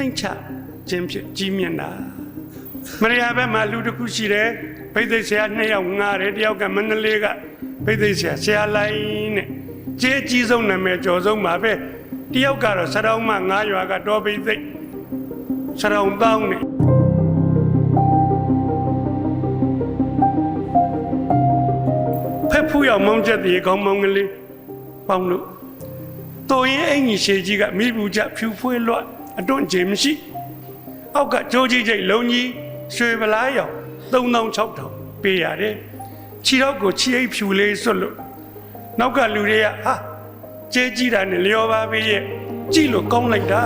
နှိမ့်ချခြင်းဖြင့်ကြီးမြတ်တာမရယာဘက်မှာလူတစ်ခုရှိတယ်ဘိသိက်ဆရာနှစ်ယောက်ငားတယ်တယောက်ကမန္တလေးကဘိသိက်ဆရာဆရာလိုင်းနဲ့ကျေးကြီးဆုံးနာမည်ကျော်ဆုံးပါပဲတယောက်ကတော့စရောင်းမငားရွာကတော်ဘိသိက်စရောင်းတောင်းနဲ့ဖက်ဖူးရောက်မောင်းချက်တည်းကောင်းမောင်းကလေးပေါင်းလို့တော်ရင်အင်ကြီးရှည်ကြီးကမိဘူးကြဖြူဖွေးလွတ် အတွန့်ချေမရှိအောက်ကကြိုးကြီးကျိတ်လုံးကြီးရွှေပလားရောက်3600ပေးရတယ်ခြေတော့ကိုခြေအိပ်ဖြူလေးစွတ်လို့နောက်ကလူတွေကဟာကျဲကြည့်တာနဲ့လျော်ပါပဲရဲ့ကြည့်လို့ကောင်းလိုက်တာ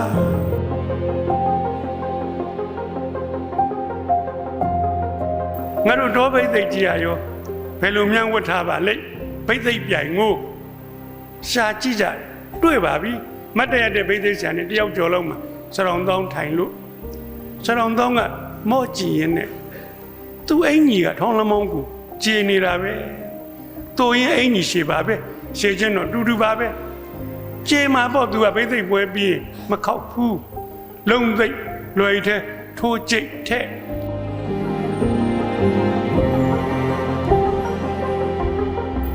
ငါတို့တော့ဘိသိက်ကြီးရရောဘယ်လိုမြန်ဝတ်ထားပါလိမ့်ဘိသိက်ပြိုင်ငို့ရှာကြည့်ကြတယ်တွေ့ပါပြီမတ်တရတဲ့ဘိသိက်ဆရာနဲ့တယောက်ကြော်လုံးမှာ စရောင်တောင်းထိုင်လို့စရောင်တောင်းကမော့ကြည့်ရင်နဲ့သူ့အင်ကြီးကထောင်းလမောင်းကိုကြည်နေတာပဲသူရင်အင်ကြီးရှေပါပဲရှေချင်းတော့တူတူပါပဲကျေမှာပေါ့သူကဘိသိက်ပွဲပြီးရင်မခောက်ဘူးလုံသိပ်လွယ်တဲ့ထိုးကြိတ်တဲ့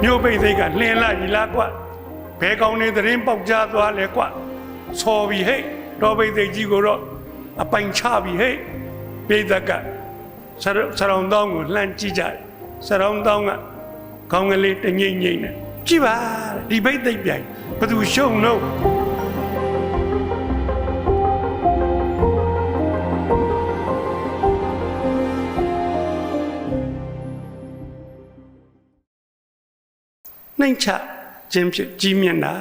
မြို့ပိတ်သိက်ကလှင်လာကြီးလားကွဘဲကောင်းနေသတင်းပေါက်ကြားသွားလဲကွဆော်ပြီဟဲ့ တော်ပိတ်သိက်ကြီးကိုတော့အပိုင်ချပြီဟဲ့ပိတ်သက်ကဆရဆရောင်းတောင်းကိုလှမ်းကြည့်ကြတယ်ဆရောင်းတောင်းကခေါင်းကလေးတငိမ့်ငိမ့်နဲ့ကြည့်ပါဒီပိတ်သိက်ပြိုင်ဘသူရှုံလို့နှိမ့်ချခြင်းဖြင့်ကြီးမြတ်တာ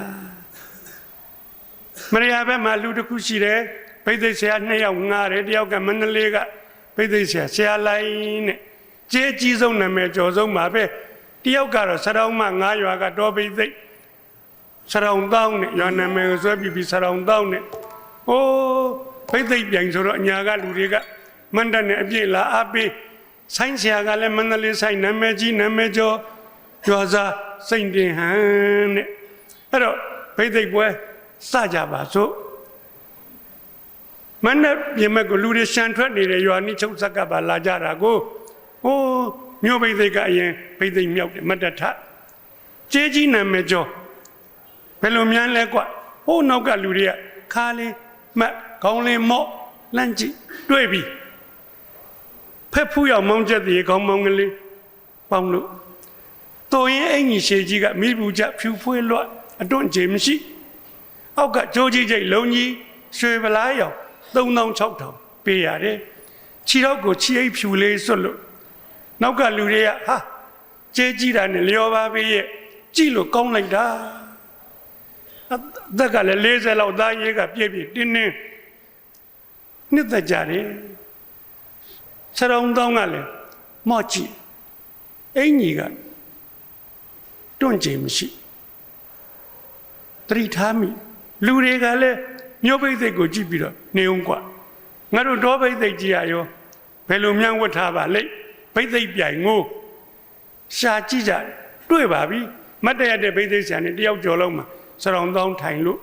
မရယာဘက်မှာလူတစ်ခုရှိတယ်ဘိသိက်ဆရာနှစ်ယောက်ငားတယ်တယောက်ကမန္တလေးကဘိသိက်ဆရာဆရာလိုင်းနဲ့ကျေးကြီးဆုံးနာမည်ကျော်ဆုံးပါပဲတယောက်ကတော့စရောင်းမငားရွာကတော်ဘိသိက်စရောင်းတောင်းနဲ့ရွာနာမည်ကိုဆွဲပြီးပြီးစရောင်းတောင်းနဲ့အိုးဘိသိက်ပြိုင်ဆိုတော့အညာကလူတွေကမန္တနဲ့အပြည့်လာအပ်ပြီးဆိုင်းဆရာကလည်းမန္တလေးဆိုင်နာမည်ကြီးနာမည်ကျော်ကြွားစားစိတ်တင်ဟန်တဲ့အဲ့တော့ဘိသိက်ပွဲ စကြပါစို့မနဲ့ပြင်မဲ့ကိုလူတွေရှန်ထွက်နေတဲ့ရွာနိချုပ်ဇက်ကပါလာကြတာကိုဟိုးမြို့ဘိသိက်ကအရင်ဘိသိက်မြောက်တယ်မတ္တထကျေးကြီးနာမည်ကျော်ဘယ်လိုများလဲကွဟိုးနောက်ကလူတွေကခါလေးမှတ်ခေါင်းလေးမော့လန့်ကြည့်တွေ့ပြီဖက်ဖူးရောက်မောင်းချက်တည်းခေါင်းမောင်းကလေးပေါင်းလို့တော်ရင်အင်ကြီးရှည်ကြီးကမိဘူးကြဖြူဖွေးလွတ်အတွန့်ချေမရှိ အောက်ကကြိုးကြီးကျိတ်လုံးကြီးရွှေပလားရောက်3600ပေးရတယ်ခြေတော့ကိုခြေအိပ်ဖြူလေးစွတ်လို့နောက်ကလူတွေကဟာကျဲကြည့်တာနဲ့လျော်ပါပဲရဲ့ကြည့်လို့ကောင်းလိုက်တာအသက်ကလည်း40လောက်သားရေးကပြည့်ပြည့်တင်းတင်းနှစ်သက်ကြတယ်ဆရောင်းတောင်းကလည်းမော့ကြည့်အင်ကြီးကတွန့်ကြင်မရှိတတိထားမိ လူတွေကလည်းမြို့ပိတ်သိက်ကိုကြည့်ပြီးတော့နေအောင်กว่าငါတို့တော့ပိတ်သိက်ကြည့်ရရောဘယ်လိုမြန်ဝတ်ထားပါလိမ့်ပိတ်သိက်ပြိုင်ငို့ရှာကြည့်ကြတယ်တွေ့ပါပြီမတ်တရတဲ့ပိတ်သိက်ဆရာနဲ့တယောက်ကြော်လုံးမှာစရောင်တောင်းထိုင်လို့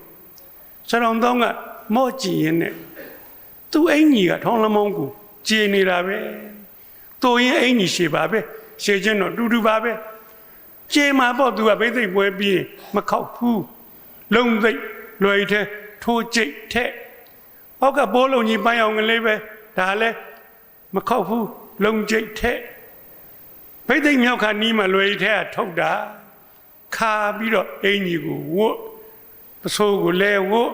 စရောင်တောင်းကမော့ကြည့်ရင်နဲ့သူ့အင်ကြီးကထောင်းလမောင်းကိုကြည်နေတာပဲသူရင်အင်ကြီးရှည်ပါပဲရှည်ချင်းတော့တူတူပါပဲ ကျေမှာပေါ့သူကဘိသိက်ပွဲပြီးရင်မခောက်ဘူးလုံသိပ် လွယ်တဲ့ထိုးကြိတ်တဲ့ဟောက်ကဘိုးလုံးကြီးပန်းအောင်ကလေးပဲဒါလည်းမခောက်ဘူးလုံကြိတ်တဲ့ဘိသိက်မြောက်ခါနီးမှလွယ်တဲ့ကထုတ်တာခါပြီးတော့အင်ကြီးကိုဝတ်ပစိုးကိုလဲဝတ်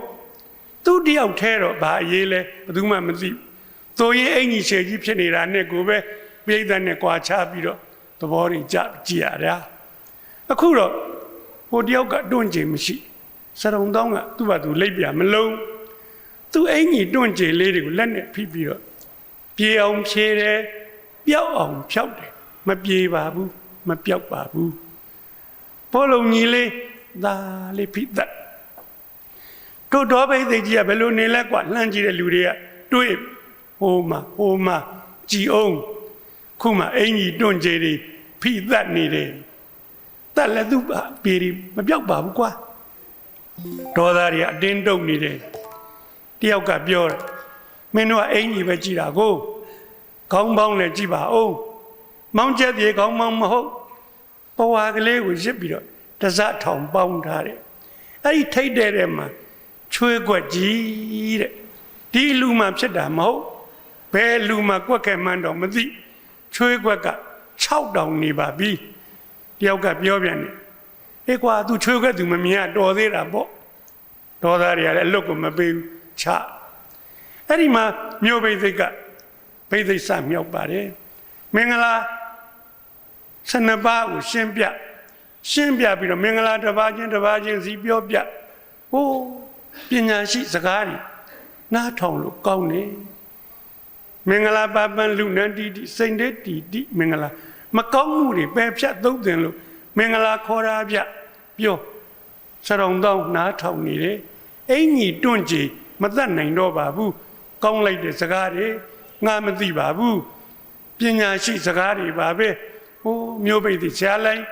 သူတယောက်ထဲတော့ဘာအရေးလဲဘယ်သူမှမသိဘူးသို့ရင်အင်ကြီးရှည်ကြီးဖြစ်နေတာနဲ့ကိုပဲပြိဿနဲ့ကြွာချပြီးတော့သဘောတွေကြကြည့်ရတာအခုတော့ဟိုတယောက်ကတွန့်ကျင်မရှိ စရုံတောင်းကသူ့ဘာသူလိပ်ပြမလုံးသူ့အင်ကြီးတွန့်ကျင်လေးတွေကိုလက်နဲ့ဖိပြီးတော့ပြေအောင်ဖြေတယ်ပျောက်အောင်ဖြောက်တယ်မပြေပါဘူးမပျောက်ပါဘူးဘောလုံးကြီးလေးဒါလေးဖိသက်တို့တော်ဘိသိကြီးကဘယ်လိုနေလဲကွာလှမ်းကြည့်တဲ့လူတွေကတွေ့ဟိုမှာဟိုမှာကြည်အောင်ခုမှအင်ကြီးတွန့်ကျင်တွေဖိသက်နေတယ်တက်လည်းသူ့ပြေရီမပြောက်ပါဘူးကွာ ဒေါသတွေကအတင်းတုပ်နေတယ်တယောက်ကပြောတယ်မင်းတို့ကအင်ကြီးပဲကြည်တာကိုခေါင်းပေါင်းလည်းကြည်ပါအောင်မောင်းချက်ပြေခေါင်းပေါင်းမဟုတ်ပဝါကလေးကိုရစ်ပြီးတော့တစထောင်ပေါင်းထားတယ်အဲ့ဒီထိတ်တဲ့ထဲမှာချွေးကွက်ကြီးတဲ့ဒီလူမှဖြစ်တာမဟုတ်ဘယ်လူမှကွက်ခဲမှန်းတော့မသိချွေးကွက်က6တောင်နေပါပြီတယောက်ကပြောပြန်တယ် အေးကွာ तू ချွေးကွက် तू မမြင်ရတော်သေးတာပေါ့တော်သားတွေကလည်းအလွတ်ကိုမပေးဘူးချအဲ့ဒီမှာမြို့ဘိသိက်ကဘိသိက်စမြောက်ပါတယ်မင်္ဂလာ12ပါးကိုရှင်းပြရှင်းပြပြီးတော့မင်္ဂလာတစ်ပါးချင်းတစ်ပါးချင်းစီပြောပြဟိုးပညာရှိစကားတွေနားထောင်လို့ကောင်းတယ်မင်္ဂလာပပန်လူနန္တီတိစိန်တဲ့တီတိမင်္ဂလာမကောင်းမှုတွေပယ်ဖြတ်သုံးသင်လို့ မင်္ဂလာခေါ်တာပြပြောစရုံတော့နားထောင်နေတယ်အင်ကြီးတွန့်ကြည်မတတ်နိုင်တော့ပါဘူးကောင်းလိုက်တဲ့စကားတွေငါမသိပါဘူးပညာရှိစကားတွေပါပဲဟိုးမျိုးပိတ်တိဆရာလိုက်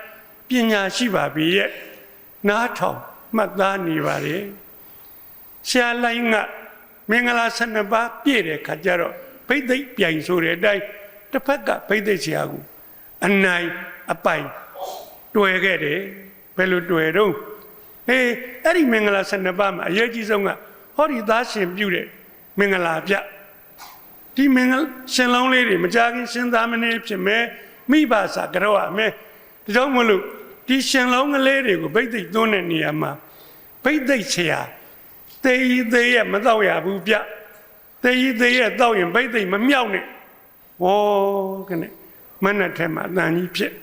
ပညာရှိပါပြီရဲ့နားထောင်မှတ်သားနေပါလေဆရာလိုက်ကမင်္ဂလာ12ပါးပြည့်တဲ့ခါကျတော့ဘိသိက်ပြိုင်ဆိုတဲ့အတိုင်းတစ်ဖက်ကဘိသိက်ဆရာကိုအနိုင်အပိုင် တွေ့ခဲ့တယ်ဘယ်လိုတွေ့တော့ဟေးအဲ့ဒီမင်္ဂလာ12ပါးမှာအရေးကြီးဆုံးကဟောဒီသားရှင်ပြုတဲ့မင်္ဂလာပြဒီမင်္ဂလာရှင်လောင်းလေးတွေမကြခင်ရှင်သားမင်းဖြစ်မဲ့မိဘစာကြောက်ရမယ်ဒါကြောင့်မလို့ဒီရှင်လောင်းကလေးတွေကိုဗိသိက်သွန်းတဲ့နေရာမှာဗိသိက်ဆရာသေဤသေးရဲ့မတော့ရဘူးပြသေဤသေးရဲ့တော့ရင်ဗိသိက်မမြောက်နဲ့ဝေါ်ကနေမနဲ့ထဲမှာအတန်ကြီးဖြစ်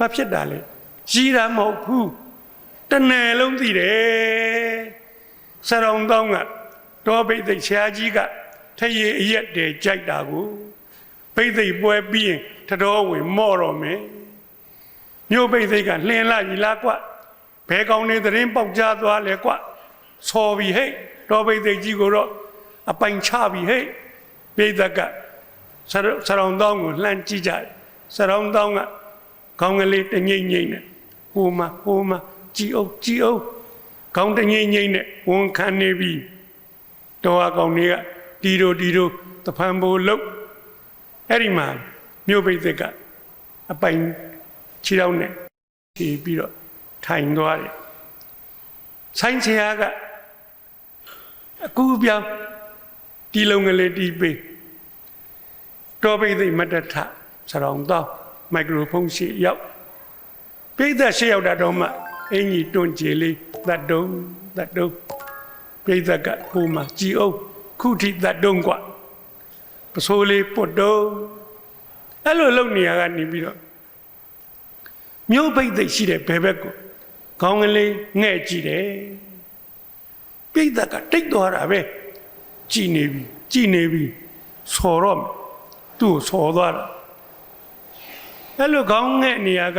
ဘာဖြစ်တာလဲရီတာမဟုတ်ဘူးတနယ်လုံးသိတယ်စရုံတောင်းကတောဗိသိက်ဆရာကြီးကထရေအရက်တည်းကြိုက်တာကိုဗိသိက်ပွဲပြီးရင်ထတော်ဝင်မော့တော့မယ်မြို့ပိတ်သိက်ကလှင်လာကြီးလားကွဘဲကောင်းနေသတင်းပေါက်ကြားသွားလဲကွဆော်ပြီးဟဲ့တော်ပိတ်သိက်ကြီးကိုတော့အပိုင်ချပြီးဟဲ့ပိတ်သက်ကဆရဆရောင်တောင်းကိုလှမ်းကြည့်ကြတယ်ဆရောင်တောင်းက ခေါင်းကလေးတငိမ့်ငိမ့်နဲ့ဟိုမှာဟိုမှာကြည်အောင်ကြည်အောင်ခေါင်းတငိမ့်ငိမ့်နဲ့ဝန်ခံနေပြီတော်အကောင်တွေကတီတို့တီတို့တဖန်ဘိုးလုတ်အဲ့ဒီမှာမြို့ပိတ်သက်ကအပိုင်ခြေထောက်နဲ့ဖြီးပြီးတော့ထိုင်သွားတယ်ဆိုင်းဆရာကအကူပြောင်းတီလုံးကလေးတီးပေးတော်ပိတ်သက်မတ္တထဆရောင်တော့ မိုက်ခရိုဖုန်းရှိရောက်ပိတ်သက်ရှိရောက်တာတော့မှအင်ကြီးတွန့်ကြည်လေးသတ်တုံးသတ်တုံးပိတ်သက်ကဟိုမှာကြည်အောင်ခုထိသတ်တုံးกว่าပစိုးလေးပုတ်တုံးအဲ့လိုလုပ်နေရကနေပြီးတော့မြို့ပိတ်သိက်ရှိတဲ့ဘယ်ဘက်ကိုခေါင်းကလေးငဲ့ကြည့်တယ်ပိတ်သက်ကတိတ်သွားတာပဲကြည်နေပြီကြည်နေပြီဆော်တော့မယ်သူ့ကိုဆော်သွားတာ အဲ့လိုခေါင်းငဲ့နေရက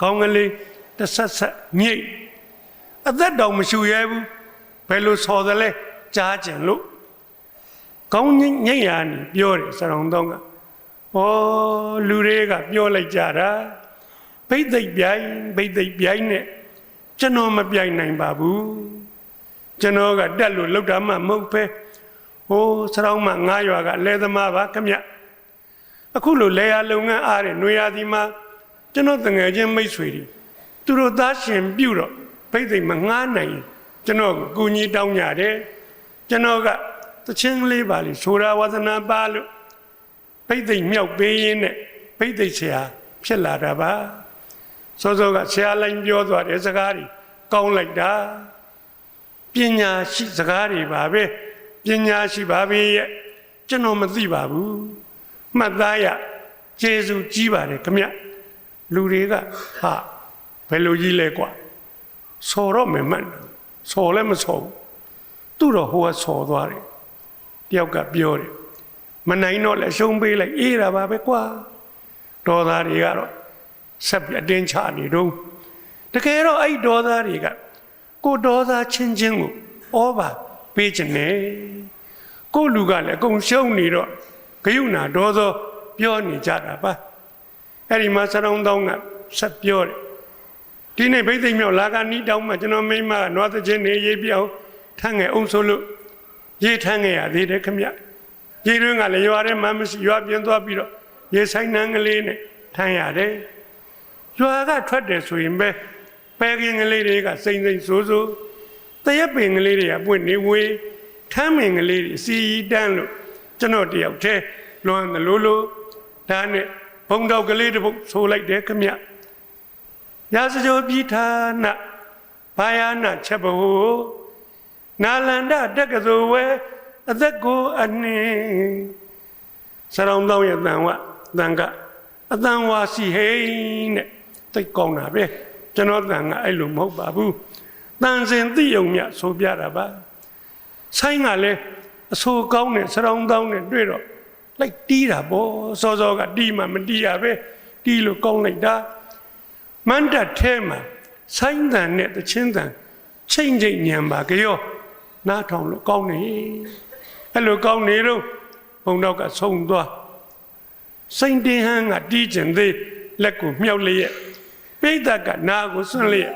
ခေါင်းကလေးတဆက်ဆက်ညိတ်အသက်တောင်မရှူရဲဘူးဘယ်လိုဆော်သလဲကြားကျင်လို့ခေါင်းညိတ်ရနေပြောတယ်စရောင်တော့ကဩလူတွေကပြောလိုက်ကြတာဘိတ်သိက်ပြိုင်ဘိတ်သိက်ပြိုင်နဲ့ကျွန်တော်မပြိုင်နိုင်ပါဘူးကျွန်တော်ကတက်လို့လောက်တာမှမဟုတ်ပဲဟိုးစရောင်းမှငါးရွာကလဲသမားပါခမ အခုလိုလဲရလုပ်ငန်းအားတဲ့ຫນွေရာသီမှာကျွန်တော်တငယ်ချင်းမိတ်ဆွေတွေသူတို့သားရှင်ပြုတော့ဘိတ်သိက်မငားနိုင်ရင်ကျွန်တော်ကိုကူညီတောင်းကြတယ်ကျွန်တော်ကတချင်းလေးပါလေဆိုတာဝါသနာပါလို့ဘိတ်သိက်မြောက်ပေးရင်းနဲ့ဘိတ်သိက်ဆရာဖြစ်လာတာပါစောစောကဆရာလိုင်းပြောသွားတဲ့စကားတွေကောင်းလိုက်တာပညာရှိစကားတွေပါပဲပညာရှိပါပဲရဲ့ကျွန်တော်မသိပါဘူး မှတ်သားရကျေစုကြီးပါတယ်ခမလူတွေကဟာဘယ်လိုကြီးလဲကွာဆော်တော့မယ်မှန်ဆော်လည်းမဆော်ဘူးသူ့တော့ဟိုကဆော်သွားတယ်တယောက်ကပြောတယ်မနိုင်တော့လဲရှုံးပေးလိုက်အေးတာပါပဲကွာတော်သားတွေကတော့ဆက်ပြီးအတင်းချနေတော့တကယ်တော့အဲ့ဒေါသတွေကကိုဒေါသချင်းချင်းကိုဩဘာပေးခြင်းနဲ့ကိုလူကလည်းအကုန်ရှုံးနေတော့ဂ ယုဏဒေါသောပြောနေကြတာပါအဲ့ဒီမှာစရုံတောင်းကဆက်ပြောတယ်ဒီနေ့ဘိသိက်မြောက်လာကနီးတောင်းမှကျွန်တော်မိမကနွားသချင်းနေရေးပြောင်းထမ်းငယ်အောင်ဆိုလို့ရေးထမ်းငယ်ရသေးတယ်ခမရေတွင်းကလည်းရွာထဲမှာမရှိရွာပြင်းသွားပြီးတော့ရေဆိုင်နှန်းကလေးနဲ့ထမ်းရတယ်ရွာကထွက်တယ်ဆိုရင်ပဲပဲကင်းကလေးတွေကစိမ့်စိမ့်ဆိုးဆိုးတရက်ပင်ကလေးတွေကပွင့်နေဝေးထမ်းပင်ကလေးတွေစီတန်းလို့ ကျွန်တော်တယောက်တည်းလွန်တယ်လို့လို့ဒါနဲ့ဘုံတော့ကလေးတစ်ပုတ်ဆိုလိုက်တယ်ခမရာဇကြိုပြည်ဌာနဘာယာနာချက်ဘဟုနာလန္ဒတက္ကသိုလ်ဝဲအသက်ကိုအနှင်းစရောင်းတောင်းရဲ့တန်ဝတန်ကအတန်ဝါစီဟိန်းတဲ့တိတ်ကောင်းတာပဲကျွန်တော်တန်ကအဲ့လိုမဟုတ်ပါဘူးတန်စင်သိယုံမြဆိုပြတာပါဆိုင်ကလည်း အဆိုကောင်းတဲ့စရောင်းတောင်းနဲ့တွေ့တော့လိုက်တီးတာပေါ့စောစောကတီးမှမတီးရပဲတီးလို့ကောင်းလိုက်တာမန္တထဲမှာဆိုင်တန်နဲ့တချင်းတန်ချိန်ချိန်ညံပါကြောနားထောင်လို့ကောင်းနေအဲ့လိုကောင်းနေတော့ဘုံတော့ကဆုံးသွားစိန်တင်ဟန်းကတီးကျင်သေးလက်ကိုမြှောက်လျက်ပိဋကကနာကိုစွန့်လျက်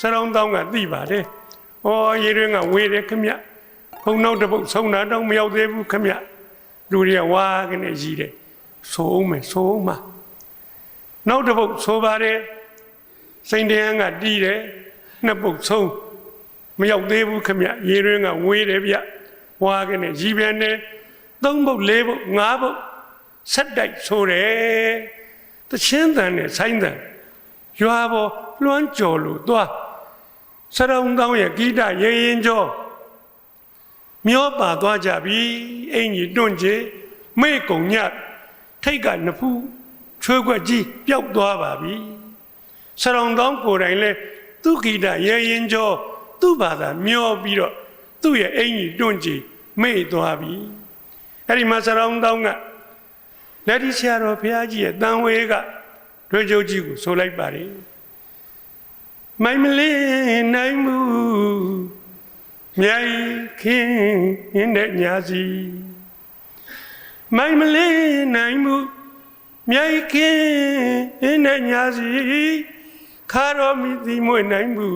စရောင်းတောင်းကသိပါတယ်။ဩရေရင်းကဝေးတယ်ခမ ဘုံနောက်တစ်ပုတ်ဆုံးတာတော့မရောက်သေးဘူးခမလူတွေကဝါကနေရည်တယ်ဆိုးမယ်ဆိုးမှာနောက်တစ်ပုတ်ဆိုပါတယ်စိန်တင်ဟန်းကတီးတယ်နှစ်ပုတ်ဆုံးမရောက်သေးဘူးခမရေရင်းကဝေးတယ်ဗျဝါကနေရည်ပြန်တယ်သုံးပုတ်လေးပုတ်ငါးပုတ်ဆက်တိုက်ဆိုတယ်တချင်းတန်နဲ့ဆိုင်းတန်ရွာပေါ်လွှမ်းကြော်လို့သွားစရုံကောင်းရဲ့ဂိတရေရင်ကျော် မျောပါသွားကြပြီအင်ကြီးတွန့်ချေမေ့ကုံညထိတ်ကနဖူးချွေးခွက်ကြီးပျောက်သွားပါပြီစရုံကောင်းကိုယ်တိုင်လဲသူဂိတရေရင်ကျော်သူ့ဘာသာမျောပြီးတော့သူ့ရဲ့အင်ကြီးတွန့်ချေမေ့သွားပြီအဲ့ဒီမှာစရုံကောင်းကလက်ဒီဆရာတော်ဘုရားကြီးရဲ့တန်ဝေးကတွေ့ကြုတ်ကြီးကိုဆိုလိုက်ပါတယ်မိုင်မလေးနိုင်မှု မြိုင်ခင်းတဲ့ညာစီမိုင်မလေးနိုင်မှုမြိုင်ခင်းတဲ့ညာစီခါတော်မီတိမွေနိုင်မှု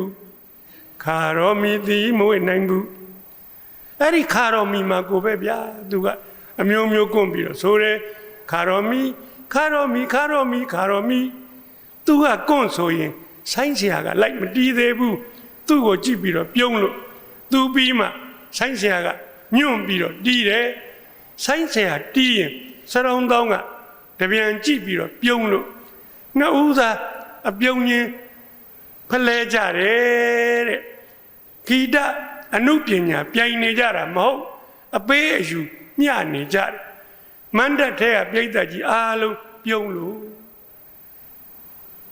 ခါတော်မီတိမွေနိုင်မှုအဲ့ဒီခါတော်မီမှာကိုပဲဗျာသူကအမျိုးမျိုးကွန့်ပြီးတော့ဆိုတယ်ခါတော်မီခါတော်မီခါတော်မီခါတော်မီသူကကွန့်ဆိုရင်ဆိုင်းဆရာကလိုက်မတီးသေးဘူးသူ့ကိုကြည့်ပြီးတော့ပြုံးလို့ သူပြီးမှဆိုင်းဆရာကညွန့်ပြီးတော့တီးတယ်ဆိုင်းဆရာတီးရင်စရုံတောင်းကတပြန်ကြည့်ပြီးတော့ပြုံးလို့နှစ်ဦးသာအပြုံးချင်းဖလဲကြတယ်တဲ့ဂီတအနုပညာပြိုင်နေကြတာမဟုတ်အပေးအယူမျှနေကြတယ်မန္တထဲကပြိဿကြီးအားလုံးပြုံးလို့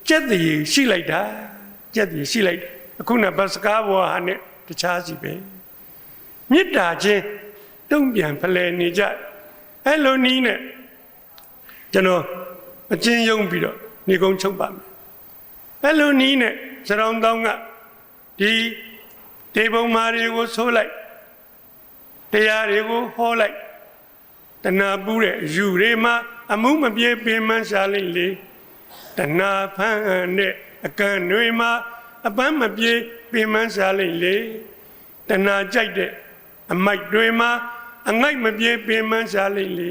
ကြက်တည်ရှိလိုက်တာကြက်တည်ရှိလိုက်အခုနဘတ်စကားဘောဟာနဲ့ တခြားစီပဲမေတ္တာချင်းတုံ့ပြန်ဖလှယ်နေကြအဲ့လိုနီးနဲ့ကျွန်တော်အချင်းယုံပြီးတော့နေကုန်းချုပ်ပါမယ်အဲ့လိုနီးနဲ့စရောင်းတောင်းကဒီတေဘုံမာတွေကိုဆိုးလိုက်တရားတွေကိုဟောလိုက်တဏှာပူးတဲ့ယူတွေမှာအမှုမပြေပင်မရှာလိမ့်လေတဏှာဖန်တဲ့အကန့်တွေမှာအပန်းမပြေ ပင်မရှာလိမ့်လေတဏှာကြိုက်တဲ့အမိုက်တွေမှာအငိုက်မပြေပင်မရှာလိမ့်လေ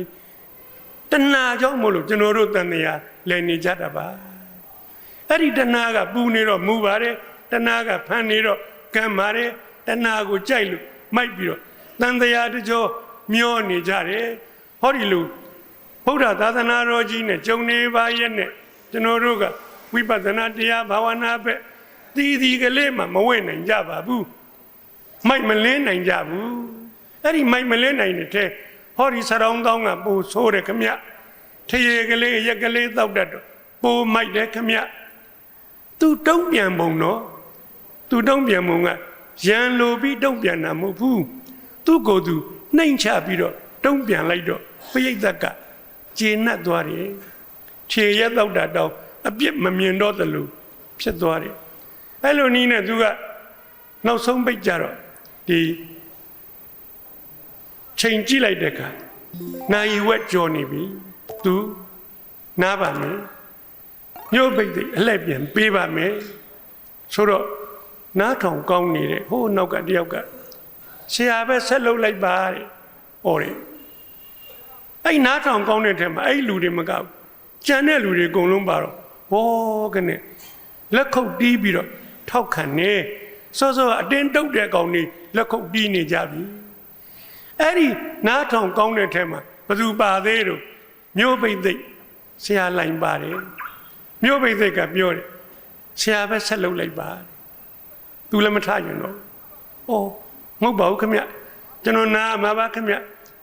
တဏှာကြောင့်မို့လို့ကျွန်တော်တို့တန်တရားလည်နေကြတာပါအဲ့ဒီတဏှာကပူနေတော့မူပါတယ်တဏှာကဖန်နေတော့ကံပါတယ်တဏှာကိုကြိုက်လို့မိုက်ပြီးတော့တန်တရားတကြောမျောနေကြတယ်ဟောဒီလိုဗုဒ္ဓသာသနာတော်ကြီးနဲ့ဂျုံနေပါရဲ့နဲ့ကျွန်တော်တို့ကဝိပဿနာတရားဘာဝနာပဲ တည်တည်ကလေးမှမဝဲနိုင်ကြပါဘူးမိုက်မလင်းနိုင်ကြဘူးအဲ့ဒီမိုက်မလင်းနိုင်တဲ့ထဲဟောဒီစရောင်းတောင်းကပို့ဆိုးတယ်ခမထရေကလေးရက်ကလေးတောက်တတ်တော့ပို့မိုက်တယ်ခမသူတုံးပြန်ပုံတော့သူတုံးပြန်ပုံကရန်လိုပြီးတုံးပြန်တာမဟုတ်ဘူးသူ့ကိုယ်သူနှိမ်ချပြီးတော့တုံးပြန်လိုက်တော့ပိဋကကကျေနပ်သွားတယ်ခြေရက်တော့တာတော့အပြစ်မမြင်တော့သလိုဖြစ်သွားတယ် အဲ့လိုနည်းနဲ့သူကနောက်ဆုံးပိတ်ကြတော့ဒီချိန်ကြည့်လိုက်တဲ့အခါနိုင်ဝက်ကြော်နေပြီသူနားပါမယ်ညို့ပိတ်တဲ့အလှည့်ပြန်ပေးပါမယ်ဆိုတော့နားထောင်ကောင်းနေတဲ့ဟိုးနောက်ကတယောက်ကဆရာပဲဆက်လုပ်လိုက်ပါတဲ့ဟောတယ်အဲ့နားထောင်ကောင်းတဲ့ထဲမှာအဲ့လူတွေမကဘူးကြံတဲ့လူတွေအကုန်လုံးပါတော့ဟောကနေလက်ခုပ်တီးပြီးတော့ ထောက်ခံနေစောစောအတင်းတုတ်တဲ့ကောင်တွေလက်ခုပ်တီးနေကြပြီအဲ့ဒီနားထောင်ကောင်းတဲ့ထဲမှာဘယ်သူပါသေးတော့မျိုးပိတ်သိပ်ဆရာလိုင်ပါတယ်မျိုးပိတ်သိပ်ကပြောတယ်ဆရာပဲဆက်လုပ်လိုက်ပါသူလည်းမထရင်တော့ဩမဟုတ်ပါဘူးခင်ဗျကျွန်တော်နားမှာပါခင်ဗျ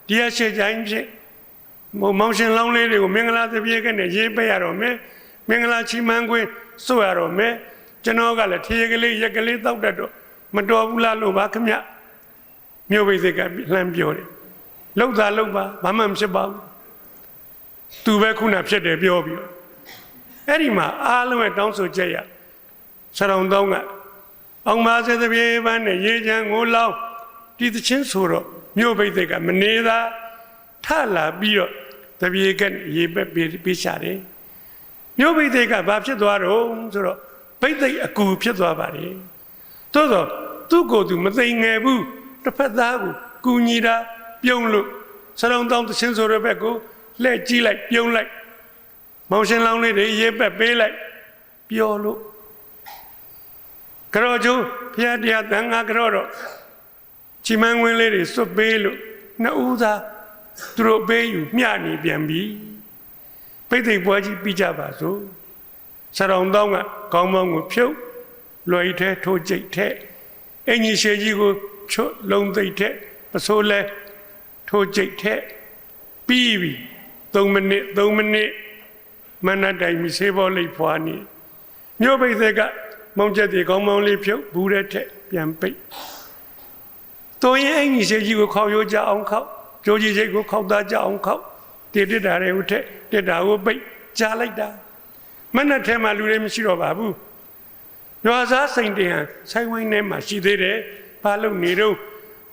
ဒီရရှိကြိုင်းဖြစ်မောင်ရှင်လောင်းလေးတွေကိုမင်္ဂလာသပြေကနေရေးပေးရတော့မယ်မင်္ဂလာချီးမန်းခွင့်ဆိုရတော့မယ် ကျွန်တော်ကလည်းထေကလေးရက်ကလေးတောက်တတ်တော့မတော်ဘူးလားလို့ပါခင်ဗျမြို့ပိစိတ်ကလှမ်းပြောတယ်လောက်သာလောက်ပါဘာမှမဖြစ်ပါဘူးသူပဲခုနဖြစ်တယ်ပြောပြီးတော့အဲ့ဒီမှာအားလုံးရဲ့တောင်းဆိုချက်ရဆရာတော်တောင်းကအောင်ပါစေသပြေပန်းနဲ့ရေချမ်းငိုးလောင်းဒီသချင်းဆိုတော့မြို့ပိစိတ်ကမနေသာထလာပြီးတော့တပြေကရေပက်ပေးရှာတယ်မြို့ပိစိတ်ကဘာဖြစ်သွားတော့ဆိုတော့ ပိစိတ်အကူဖြစ်သွားပါတယ်သို့တော့သူ့ကိုယ်သူမသိငယ်ဘူးတစ်ဖက်သားကိုကူညီတာပြုံးလို့ဆရာတော်တောင်းသချင်းဆိုတဲ့ဘက်ကိုလှည့်ကြည့်လိုက်ပြုံးလိုက်မောင်ရှင်လောင်းလေးတွေရေပက်ပေးလိုက်ပျော်လို့ကရောကျိုးဖျားတရားတန်ခါကရောတော့ချီမန်းဝင်လေးတွေစွတ်ပေးလို့နှစ်ဦးသားသူတို့ပေးယူမျှနေပြန်ပြီပိတ်သိမ့်ပွဲကြီးပြီးကြပါစို့ဆရာတော်တောင်းက ကောင်းမောင်းကိုဖြုတ်လွယ်ထဲထိုးကြိတ်ထဲအင်ကြီးရှေကြီးကိုချွတ်လုံးသိမ့်ထဲပစိုးလဲထိုးကြိတ်ထဲပြီးပြီ3မိနစ်3မိနစ်မနက်တိုင်းမီဆေးဘောလိပ်ဖွာနေမြို့ပိတ်သက်ကမောင်ချက်တွေကောင်းမောင်းလေးဖြုတ်ဘူးတဲ့ထက်ပြန်ပိတ်တော်ရင်အင်ကြီးရှေကြီးကိုခေါက်ရိုးကြအောင်ခေါက်ကြိုးကြီးစိတ်ကိုခောက်သားကြအောင်ခောက်တည်တက်တာတွေကိုထက်တက်တာကိုပိတ်ကြားလိုက်တာ မနဲ့ထဲမှာလူတွေမရှိတော့ပါဘူးရွာသားစိန်တဟန်ဆိုင်ဝိုင်းထဲမှာရှိသေးတယ်ဘာလို့နေတော့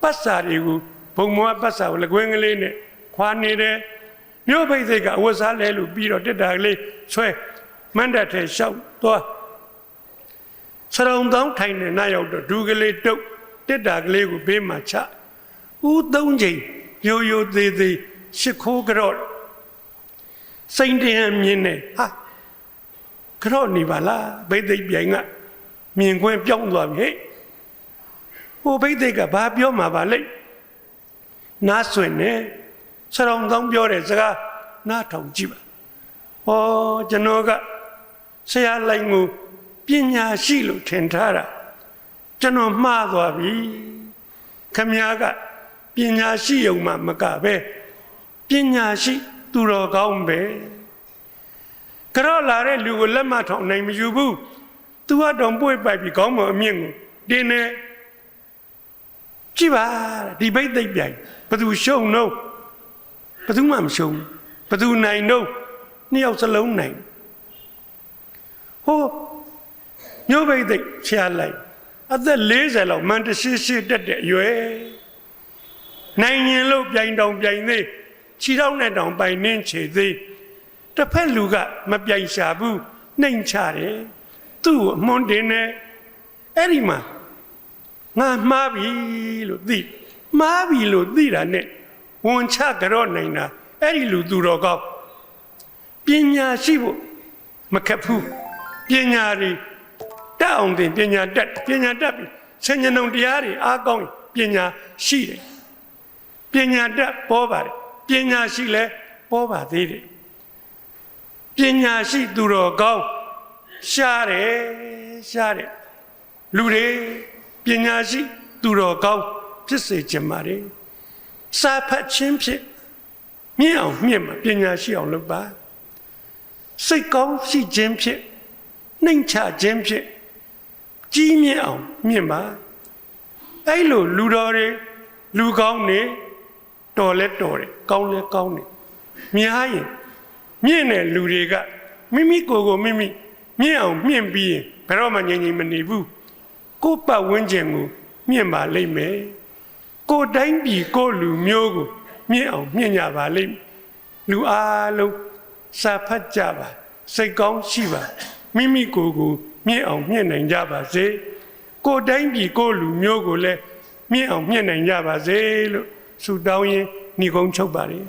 ပတ်စာတွေကိုဘုံမောပတ်စာကိုလကွင်းကလေးနဲ့ခွာနေတယ်မြို့ပိတ်စိတ်ကအဝတ်စားလဲလို့ပြီးတော့တက်တာကလေးဆွဲမန္တထဲလျှောက်သွားစရုံတောင်းထိုင်နေနှရောက်တော့ဒူကလေးတုတ်တက်တာကလေးကိုဘေးမှာချဦးသုံးချိန်ရိုးရိုးသေးသေးရှ िख ိုးကြော့စိန်တဟန်မြင်နေဟာ ကြော့နေပါလားဘိသိက်ပြိုင်ကမြင်ခွင့်ပြောင်းသွားပြီဟဲ့ဟိုဘိသိက်ကဘာပြောမှာပါလဲနားဆွင်နေဆရာတော်တောင်းပြောတဲ့စကားနားထောင်ကြည့်ပါဟောကျွန်တော်ကဆရာလိုက်ကိုပညာရှိလို့ထင်ထားတာကျွန်တော်မှားသွားပြီခမည်းကပညာရှိုံမှမကပဲပညာရှိ သူတော်ကောင်းပဲ ကြော့လာတဲ့လူကိုလက်မထောင်နိုင်မယူဘူးသူကတော့ပွေ့ပိုက်ပြီးကောင်းမအမြင့်ကိုတင်းနေကြည့်ပါဒီဘိတ်သိပ်ပြိုင်ဘသူရှုံတော့ဘသူမှမရှုံဘသူနိုင်တော့နှစ်ယောက်စလုံးနိုင်ဟိုမျိုးဘိတ်သိပ်ဆရာလိုက်အသက်40လောက်မန်တရှိရှိတက်တဲ့အရွယ်နိုင်ရင်လို့ပြိုင်တောင်ပြိုင်သေးခြေထောက်နဲ့တောင်ပိုင်နှင်းချေသေး တစ်ဖက်လူကမပြိုင်ရှာဘူးနှိမ်ချတယ်သူ့ကိုအမွန်တင်တယ်အဲ့ဒီမှာငါမှားပြီလို့သိမှားပြီလို့သိတာနဲ့ဝန်ချကြော့နိုင်တာအဲ့ဒီလူသူတော်ကောက်ပညာရှိဖို့မခက်ဘူးပညာတွေတက်အောင်တင်ပညာတက်ပညာတက်ပြီဆင်ញံုံတရားတွေအားကောင်းပညာရှိတယ်ပညာတတ်ပေါ်ပါတယ်ပညာရှိလဲပေါ်ပါသေးတယ် ပညာရှိသူတော်ကောင်းရှားတယ်ရှားတယ်လူတွေပညာရှိသူတော်ကောင်းဖြစ်စေချင်ပါတယ်စာဖတ်ခြင်းဖြင့်မြင့်အောင်မြင့်မှာပညာရှိအောင်လုပ်ပါစိတ်ကောင်းရှိခြင်းဖြင့်နှိမ်ချခြင်းဖြင့်ကြီးမြင့်အောင်မြင့်ပါအဲ့လိုလူတော်တွေလူကောင်းတွေတော်လဲတော်တယ်ကောင်းလဲကောင်းတယ်မြင်ရင် မြင့်တဲ့လူတွေကမိမိကိုယ်ကိုမိမိမြင့်အောင်မြင့်ပြီးရင်ဘယ်တော့မှငြိမ်ငြိမ်မနေဘူးကိုယ်ပတ်ဝန်းကျင်ကိုမြင့်ပါလိမ့်မယ်ကိုယ်တိုင်းပြည်ကိုယ်လူမျိုးကိုမြင့်အောင်မြင့်ကြပါလိမ့်မယ်လူအားလုံးစာဖတ်ကြပါစိတ်ကောင်းရှိပါမိမိကိုယ်ကိုမြင့်အောင်မြင့်နိုင်ကြပါစေကိုယ်တိုင်းပြည်ကိုယ်လူမျိုးကိုလည်းမြင့်အောင်မြင့်နိုင်ကြပါစေလို့ဆုတောင်းရင်ညီကုန်းချုပ်ပါတယ်